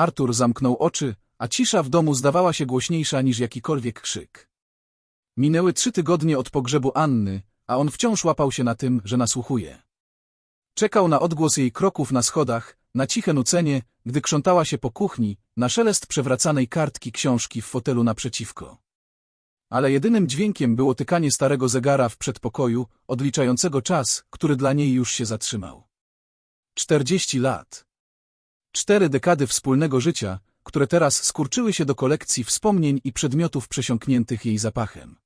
Artur zamknął oczy, a cisza w domu zdawała się głośniejsza niż jakikolwiek krzyk. Minęły trzy tygodnie od pogrzebu Anny, a on wciąż łapał się na tym, że nasłuchuje. Czekał na odgłos jej kroków na schodach, na ciche nucenie, gdy krzątała się po kuchni, na szelest przewracanej kartki książki w fotelu naprzeciwko. Ale jedynym dźwiękiem było tykanie starego zegara w przedpokoju, odliczającego czas, który dla niej już się zatrzymał. Czterdzieści lat. Cztery dekady wspólnego życia, które teraz skurczyły się do kolekcji wspomnień i przedmiotów przesiąkniętych jej zapachem.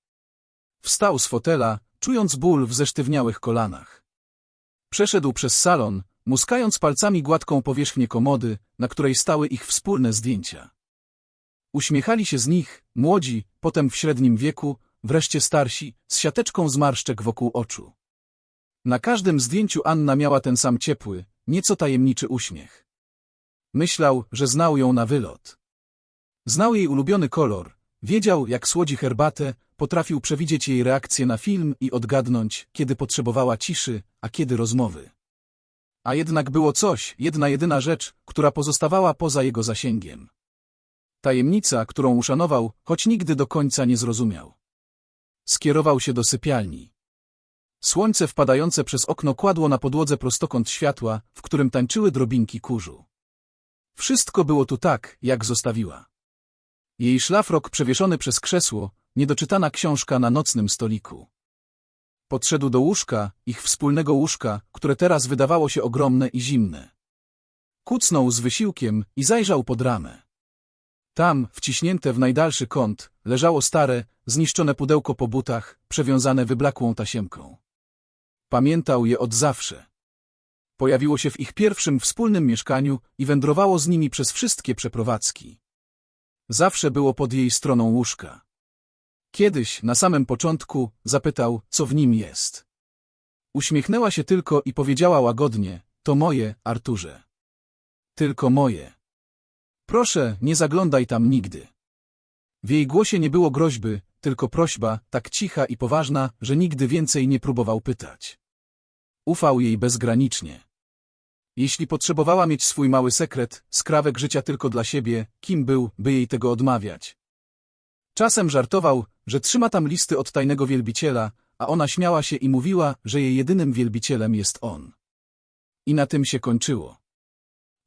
Wstał z fotela, czując ból w zesztywniałych kolanach. Przeszedł przez salon, muskając palcami gładką powierzchnię komody, na której stały ich wspólne zdjęcia. Uśmiechali się z nich, młodzi, potem w średnim wieku, wreszcie starsi, z siateczką zmarszczek wokół oczu. Na każdym zdjęciu Anna miała ten sam ciepły, nieco tajemniczy uśmiech. Myślał, że znał ją na wylot. Znał jej ulubiony kolor, wiedział, jak słodzi herbatę, potrafił przewidzieć jej reakcję na film i odgadnąć, kiedy potrzebowała ciszy, a kiedy rozmowy. A jednak było coś, jedna jedyna rzecz, która pozostawała poza jego zasięgiem. Tajemnica, którą uszanował, choć nigdy do końca nie zrozumiał. Skierował się do sypialni. Słońce wpadające przez okno kładło na podłodze prostokąt światła, w którym tańczyły drobinki kurzu. Wszystko było tu tak, jak zostawiła. Jej szlafrok przewieszony przez krzesło, niedoczytana książka na nocnym stoliku. Podszedł do łóżka, ich wspólnego łóżka, które teraz wydawało się ogromne i zimne. Kucnął z wysiłkiem i zajrzał pod ramę. Tam, wciśnięte w najdalszy kąt, leżało stare, zniszczone pudełko po butach, przewiązane wyblakłą tasiemką. Pamiętał je od zawsze. Pojawiło się w ich pierwszym wspólnym mieszkaniu i wędrowało z nimi przez wszystkie przeprowadzki. Zawsze było pod jej stroną łóżka. Kiedyś, na samym początku, zapytał, co w nim jest. Uśmiechnęła się tylko i powiedziała łagodnie, to moje, Arturze. Tylko moje. Proszę, nie zaglądaj tam nigdy. W jej głosie nie było groźby, tylko prośba, tak cicha i poważna, że nigdy więcej nie próbował pytać. Ufał jej bezgranicznie. Jeśli potrzebowała mieć swój mały sekret, skrawek życia tylko dla siebie, kim był, by jej tego odmawiać? Czasem żartował, że trzyma tam listy od tajnego wielbiciela, a ona śmiała się i mówiła, że jej jedynym wielbicielem jest on. I na tym się kończyło.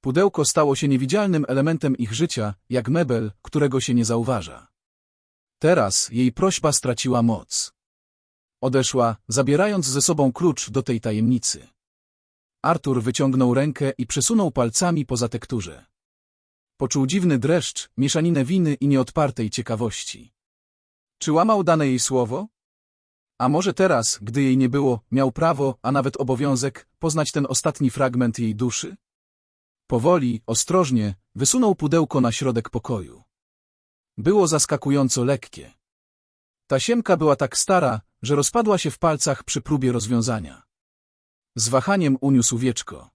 Pudełko stało się niewidzialnym elementem ich życia, jak mebel, którego się nie zauważa. Teraz jej prośba straciła moc. Odeszła, zabierając ze sobą klucz do tej tajemnicy. Artur wyciągnął rękę i przesunął palcami po zatekturze. Poczuł dziwny dreszcz, mieszaninę winy i nieodpartej ciekawości. Czy łamał dane jej słowo? A może teraz, gdy jej nie było, miał prawo, a nawet obowiązek, poznać ten ostatni fragment jej duszy? Powoli, ostrożnie, wysunął pudełko na środek pokoju. Było zaskakująco lekkie. Tasiemka była tak stara, że rozpadła się w palcach przy próbie rozwiązania. Z wahaniem uniósł wieczko.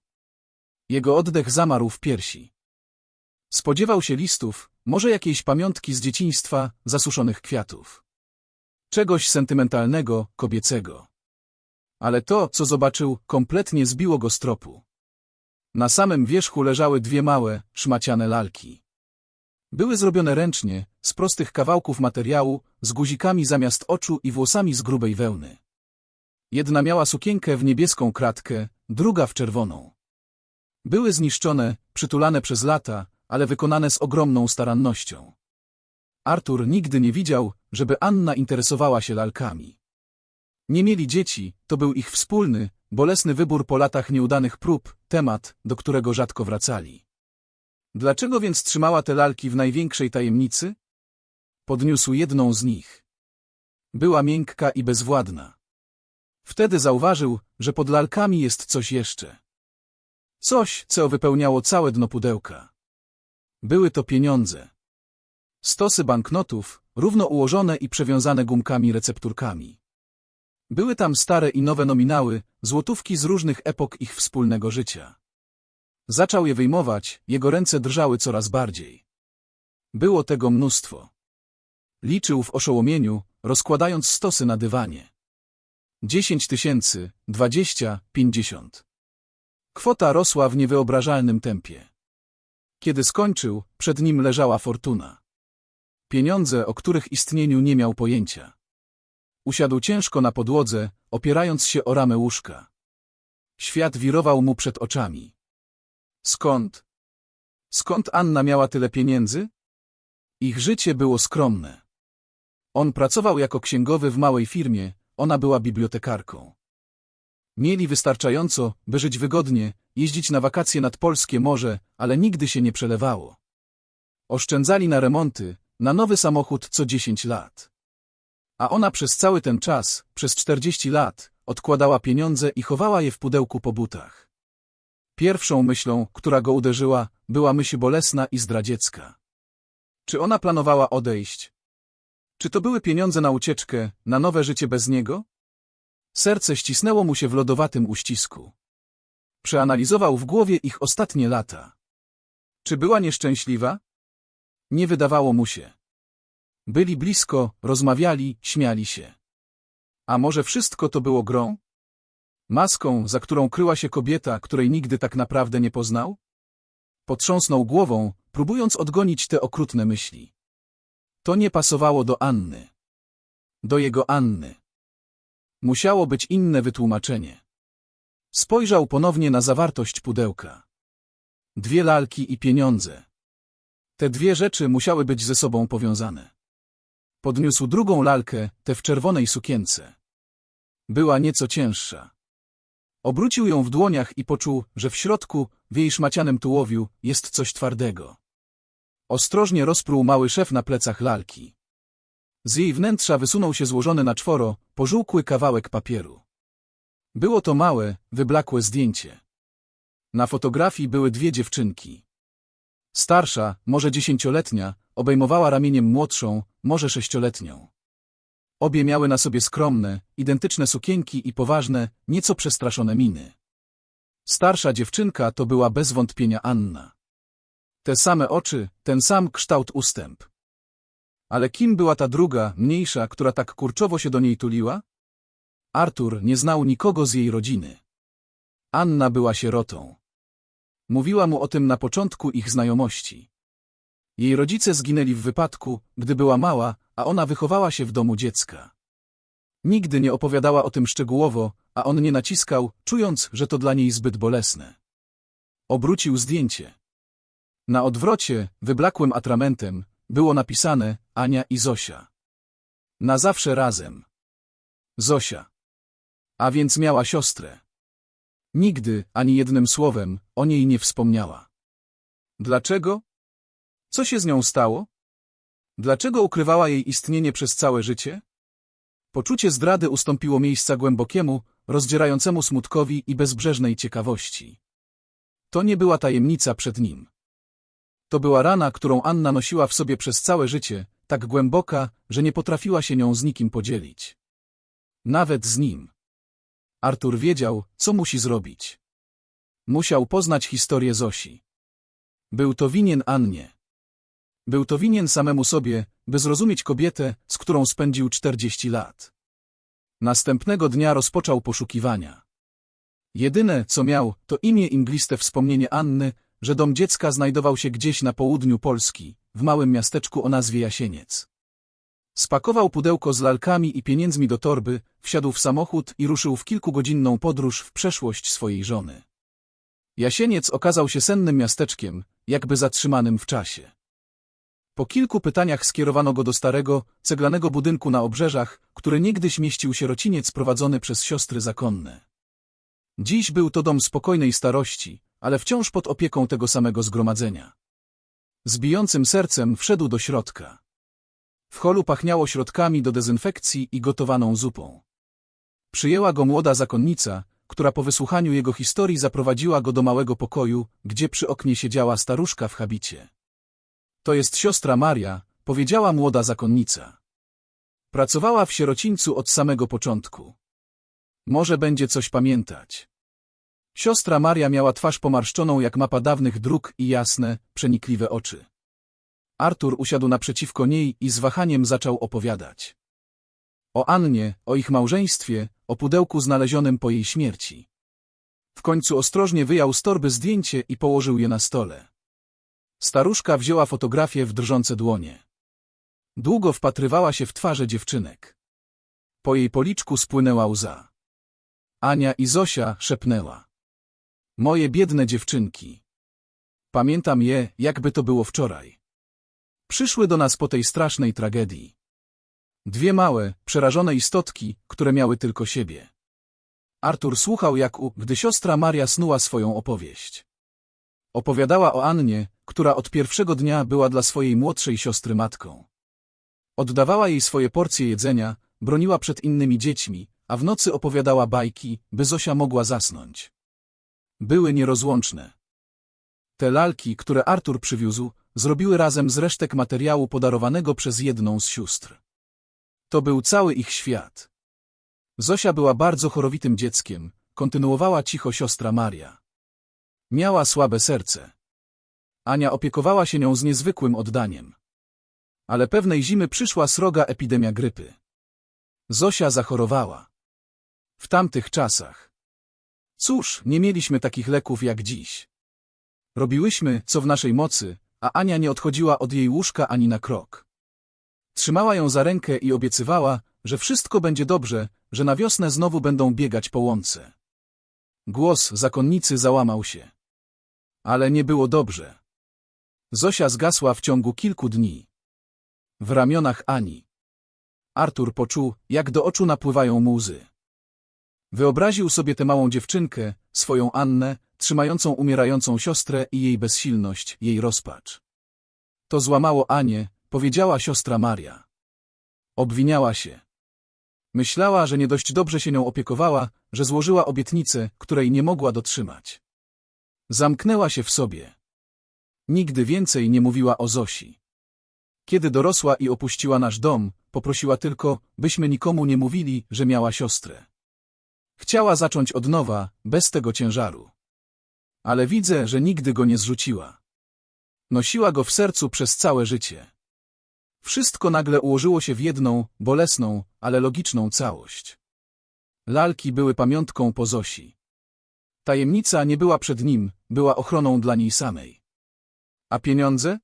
Jego oddech zamarł w piersi. Spodziewał się listów, może jakiejś pamiątki z dzieciństwa, zasuszonych kwiatów. Czegoś sentymentalnego, kobiecego. Ale to, co zobaczył, kompletnie zbiło go z tropu. Na samym wierzchu leżały dwie małe, szmaciane lalki. Były zrobione ręcznie, z prostych kawałków materiału, z guzikami zamiast oczu i włosami z grubej wełny. Jedna miała sukienkę w niebieską kratkę, druga w czerwoną. Były zniszczone, przytulane przez lata, ale wykonane z ogromną starannością. Artur nigdy nie widział, żeby Anna interesowała się lalkami. Nie mieli dzieci, to był ich wspólny, bolesny wybór po latach nieudanych prób, temat, do którego rzadko wracali. Dlaczego więc trzymała te lalki w największej tajemnicy? Podniósł jedną z nich. Była miękka i bezwładna. Wtedy zauważył, że pod lalkami jest coś jeszcze. Coś, co wypełniało całe dno pudełka. Były to pieniądze. Stosy banknotów, równo ułożone i przewiązane gumkami recepturkami. Były tam stare i nowe nominały, złotówki z różnych epok ich wspólnego życia. Zaczął je wyjmować, jego ręce drżały coraz bardziej. Było tego mnóstwo. Liczył w oszołomieniu, rozkładając stosy na dywanie. Dziesięć tysięcy, dwadzieścia, pięćdziesiąt. Kwota rosła w niewyobrażalnym tempie. Kiedy skończył, przed nim leżała fortuna. Pieniądze, o których istnieniu nie miał pojęcia. Usiadł ciężko na podłodze, opierając się o ramę łóżka. Świat wirował mu przed oczami. Skąd? Skąd Anna miała tyle pieniędzy? Ich życie było skromne. On pracował jako księgowy w małej firmie, ona była bibliotekarką. Mieli wystarczająco, by żyć wygodnie, jeździć na wakacje nad polskie morze, ale nigdy się nie przelewało. Oszczędzali na remonty, na nowy samochód co 10 lat. A ona przez cały ten czas, przez 40 lat, odkładała pieniądze i chowała je w pudełku po butach. Pierwszą myślą, która go uderzyła, była myśl bolesna i zdradziecka. Czy ona planowała odejść? Czy to były pieniądze na ucieczkę, na nowe życie bez niego? Serce ścisnęło mu się w lodowatym uścisku. Przeanalizował w głowie ich ostatnie lata. Czy była nieszczęśliwa? Nie wydawało mu się. Byli blisko, rozmawiali, śmiali się. A może wszystko to było grą? Maską, za którą kryła się kobieta, której nigdy tak naprawdę nie poznał? Potrząsnął głową, próbując odgonić te okrutne myśli. To nie pasowało do Anny. Do jego Anny. Musiało być inne wytłumaczenie. Spojrzał ponownie na zawartość pudełka. Dwie lalki i pieniądze. Te dwie rzeczy musiały być ze sobą powiązane. Podniósł drugą lalkę, tę w czerwonej sukience. Była nieco cięższa. Obrócił ją w dłoniach i poczuł, że w środku, w jej szmacianym tułowiu, jest coś twardego. Ostrożnie rozpruł mały szef na plecach lalki. Z jej wnętrza wysunął się złożony na czworo, pożółkły kawałek papieru. Było to małe, wyblakłe zdjęcie. Na fotografii były dwie dziewczynki. Starsza, może dziesięcioletnia, obejmowała ramieniem młodszą, może sześcioletnią. Obie miały na sobie skromne, identyczne sukienki i poważne, nieco przestraszone miny. Starsza dziewczynka to była bez wątpienia Anna. Te same oczy, ten sam kształt ustęp. Ale kim była ta druga, mniejsza, która tak kurczowo się do niej tuliła? Artur nie znał nikogo z jej rodziny. Anna była sierotą. Mówiła mu o tym na początku ich znajomości. Jej rodzice zginęli w wypadku, gdy była mała, a ona wychowała się w domu dziecka. Nigdy nie opowiadała o tym szczegółowo, a on nie naciskał, czując, że to dla niej zbyt bolesne. Obrócił zdjęcie. Na odwrocie, wyblakłym atramentem, było napisane Ania i Zosia. Na zawsze razem. Zosia. A więc miała siostrę. Nigdy, ani jednym słowem, o niej nie wspomniała. Dlaczego? Co się z nią stało? Dlaczego ukrywała jej istnienie przez całe życie? Poczucie zdrady ustąpiło miejsca głębokiemu, rozdzierającemu smutkowi i bezbrzeżnej ciekawości. To nie była tajemnica przed nim. To była rana, którą Anna nosiła w sobie przez całe życie, tak głęboka, że nie potrafiła się nią z nikim podzielić. Nawet z nim. Artur wiedział, co musi zrobić. Musiał poznać historię Zosi. Był to winien Annie. Był to winien samemu sobie, by zrozumieć kobietę, z którą spędził czterdzieści lat. Następnego dnia rozpoczął poszukiwania. Jedyne, co miał, to imię imgliste wspomnienie Anny, że dom dziecka znajdował się gdzieś na południu Polski, w małym miasteczku o nazwie Jasieniec. Spakował pudełko z lalkami i pieniędzmi do torby, wsiadł w samochód i ruszył w kilkugodzinną podróż w przeszłość swojej żony. Jasieniec okazał się sennym miasteczkiem, jakby zatrzymanym w czasie. Po kilku pytaniach skierowano go do starego, ceglanego budynku na obrzeżach, który niegdyś mieścił sierociniec prowadzony przez siostry zakonne. Dziś był to dom spokojnej starości, ale wciąż pod opieką tego samego zgromadzenia. Z bijącym sercem wszedł do środka. W holu pachniało środkami do dezynfekcji i gotowaną zupą. Przyjęła go młoda zakonnica, która po wysłuchaniu jego historii zaprowadziła go do małego pokoju, gdzie przy oknie siedziała staruszka w habicie. To jest siostra Maria, powiedziała młoda zakonnica. Pracowała w sierocińcu od samego początku. Może będzie coś pamiętać. Siostra Maria miała twarz pomarszczoną jak mapa dawnych dróg i jasne, przenikliwe oczy. Artur usiadł naprzeciwko niej i z wahaniem zaczął opowiadać. O Annie, o ich małżeństwie, o pudełku znalezionym po jej śmierci. W końcu ostrożnie wyjął z torby zdjęcie i położył je na stole. Staruszka wzięła fotografię w drżące dłonie. Długo wpatrywała się w twarze dziewczynek. Po jej policzku spłynęła łza. Ania i Zosia szepnęła. Moje biedne dziewczynki. Pamiętam je, jakby to było wczoraj. Przyszły do nas po tej strasznej tragedii. Dwie małe, przerażone istotki, które miały tylko siebie. Artur słuchał jak u, gdy siostra Maria snuła swoją opowieść. Opowiadała o Annie, która od pierwszego dnia była dla swojej młodszej siostry matką. Oddawała jej swoje porcje jedzenia, broniła przed innymi dziećmi, a w nocy opowiadała bajki, by Zosia mogła zasnąć. Były nierozłączne. Te lalki, które Artur przywiózł, zrobiły razem z resztek materiału podarowanego przez jedną z sióstr. To był cały ich świat. Zosia była bardzo chorowitym dzieckiem, kontynuowała cicho siostra Maria. Miała słabe serce. Ania opiekowała się nią z niezwykłym oddaniem. Ale pewnej zimy przyszła sroga epidemia grypy. Zosia zachorowała. W tamtych czasach. Cóż, nie mieliśmy takich leków jak dziś. Robiłyśmy, co w naszej mocy, a Ania nie odchodziła od jej łóżka ani na krok. Trzymała ją za rękę i obiecywała, że wszystko będzie dobrze, że na wiosnę znowu będą biegać po łące. Głos zakonnicy załamał się. Ale nie było dobrze. Zosia zgasła w ciągu kilku dni. W ramionach Ani. Artur poczuł, jak do oczu napływają mu łzy. Wyobraził sobie tę małą dziewczynkę, swoją Annę, trzymającą umierającą siostrę i jej bezsilność, jej rozpacz. To złamało Anię, powiedziała siostra Maria. Obwiniała się. Myślała, że nie dość dobrze się nią opiekowała, że złożyła obietnicę, której nie mogła dotrzymać. Zamknęła się w sobie. Nigdy więcej nie mówiła o Zosi. Kiedy dorosła i opuściła nasz dom, poprosiła tylko, byśmy nikomu nie mówili, że miała siostrę. Chciała zacząć od nowa, bez tego ciężaru. Ale widzę, że nigdy go nie zrzuciła. Nosiła go w sercu przez całe życie. Wszystko nagle ułożyło się w jedną, bolesną, ale logiczną całość. Lalki były pamiątką po Zosi. Tajemnica nie była przed nim, była ochroną dla niej samej. A pieniądze?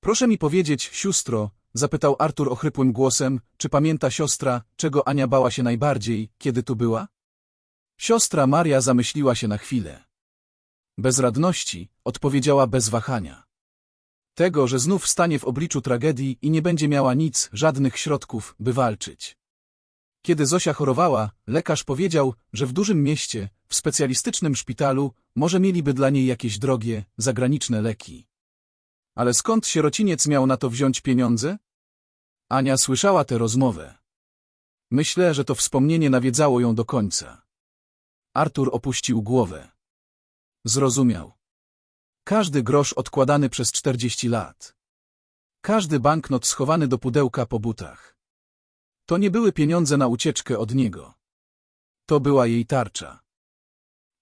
Proszę mi powiedzieć, sióstro, zapytał Artur ochrypłym głosem, czy pamięta siostra, czego Ania bała się najbardziej, kiedy tu była? Siostra Maria zamyśliła się na chwilę. Bez radności, odpowiedziała bez wahania. Tego, że znów stanie w obliczu tragedii i nie będzie miała nic, żadnych środków, by walczyć. Kiedy Zosia chorowała, lekarz powiedział, że w dużym mieście, w specjalistycznym szpitalu, może mieliby dla niej jakieś drogie, zagraniczne leki. Ale skąd sierociniec miał na to wziąć pieniądze? Ania słyszała tę rozmowę. Myślę, że to wspomnienie nawiedzało ją do końca. Artur opuścił głowę. Zrozumiał. Każdy grosz odkładany przez czterdzieści lat. Każdy banknot schowany do pudełka po butach. To nie były pieniądze na ucieczkę od niego. To była jej tarcza.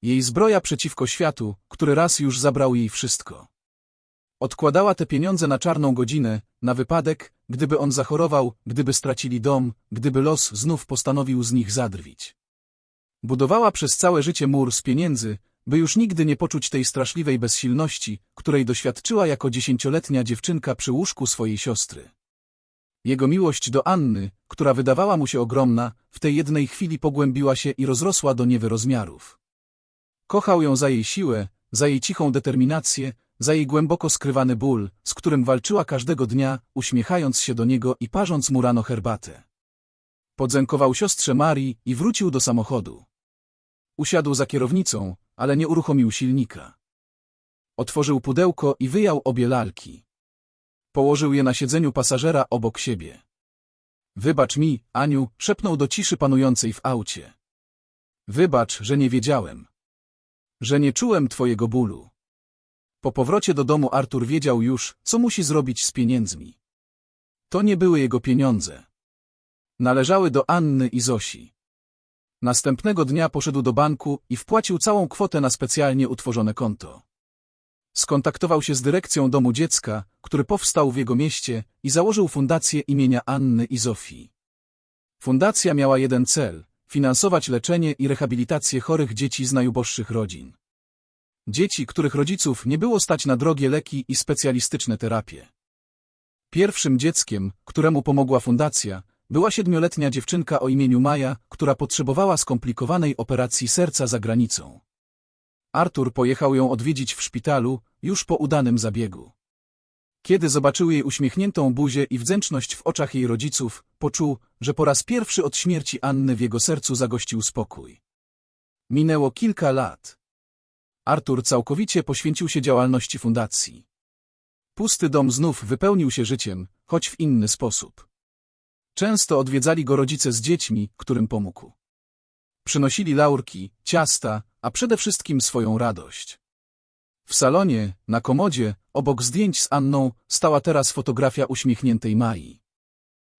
Jej zbroja przeciwko światu, który raz już zabrał jej wszystko. Odkładała te pieniądze na czarną godzinę, na wypadek, gdyby on zachorował, gdyby stracili dom, gdyby los znów postanowił z nich zadrwić. Budowała przez całe życie mur z pieniędzy, by już nigdy nie poczuć tej straszliwej bezsilności, której doświadczyła jako dziesięcioletnia dziewczynka przy łóżku swojej siostry. Jego miłość do Anny, która wydawała mu się ogromna, w tej jednej chwili pogłębiła się i rozrosła do niewy rozmiarów. Kochał ją za jej siłę, za jej cichą determinację, za jej głęboko skrywany ból, z którym walczyła każdego dnia, uśmiechając się do niego i parząc mu rano herbatę. Podzękował siostrze Marii i wrócił do samochodu. Usiadł za kierownicą, ale nie uruchomił silnika. Otworzył pudełko i wyjął obie lalki. Położył je na siedzeniu pasażera obok siebie. Wybacz mi, Aniu, szepnął do ciszy panującej w aucie. Wybacz, że nie wiedziałem. Że nie czułem twojego bólu. Po powrocie do domu Artur wiedział już, co musi zrobić z pieniędzmi. To nie były jego pieniądze. Należały do Anny i Zosi. Następnego dnia poszedł do banku i wpłacił całą kwotę na specjalnie utworzone konto. Skontaktował się z dyrekcją domu dziecka, który powstał w jego mieście i założył fundację imienia Anny i Zofii. Fundacja miała jeden cel – finansować leczenie i rehabilitację chorych dzieci z najuboższych rodzin. Dzieci, których rodziców nie było stać na drogie leki i specjalistyczne terapie. Pierwszym dzieckiem, któremu pomogła fundacja, była siedmioletnia dziewczynka o imieniu Maja, która potrzebowała skomplikowanej operacji serca za granicą. Artur pojechał ją odwiedzić w szpitalu, już po udanym zabiegu. Kiedy zobaczył jej uśmiechniętą buzię i wdzięczność w oczach jej rodziców, poczuł, że po raz pierwszy od śmierci Anny w jego sercu zagościł spokój. Minęło kilka lat. Artur całkowicie poświęcił się działalności fundacji. Pusty dom znów wypełnił się życiem, choć w inny sposób. Często odwiedzali go rodzice z dziećmi, którym pomógł. Przynosili laurki, ciasta, a przede wszystkim swoją radość. W salonie, na komodzie, obok zdjęć z Anną, stała teraz fotografia uśmiechniętej Mai.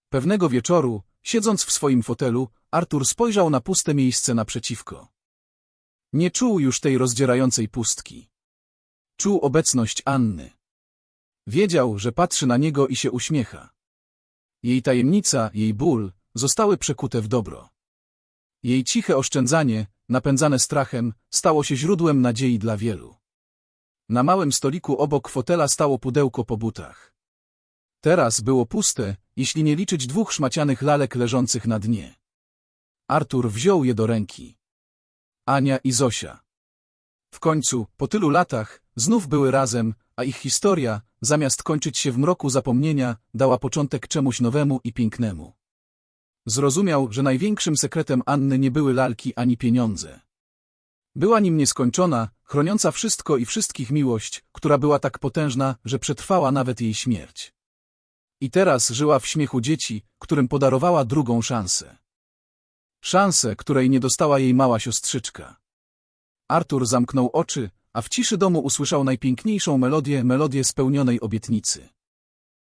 Pewnego wieczoru, siedząc w swoim fotelu, Artur spojrzał na puste miejsce naprzeciwko. Nie czuł już tej rozdzierającej pustki. Czuł obecność Anny. Wiedział, że patrzy na niego i się uśmiecha. Jej tajemnica, jej ból, zostały przekute w dobro. Jej ciche oszczędzanie, napędzane strachem, stało się źródłem nadziei dla wielu. Na małym stoliku obok fotela stało pudełko po butach. Teraz było puste, jeśli nie liczyć dwóch szmacianych lalek leżących na dnie. Artur wziął je do ręki. Ania i Zosia. W końcu, po tylu latach, znów były razem, a ich historia, zamiast kończyć się w mroku zapomnienia, dała początek czemuś nowemu i pięknemu. Zrozumiał, że największym sekretem Anny nie były lalki ani pieniądze. Była nim nieskończona, chroniąca wszystko i wszystkich miłość, która była tak potężna, że przetrwała nawet jej śmierć. I teraz żyła w śmiechu dzieci, którym podarowała drugą szansę. Szansę, której nie dostała jej mała siostrzyczka. Artur zamknął oczy, a w ciszy domu usłyszał najpiękniejszą melodię, melodię spełnionej obietnicy.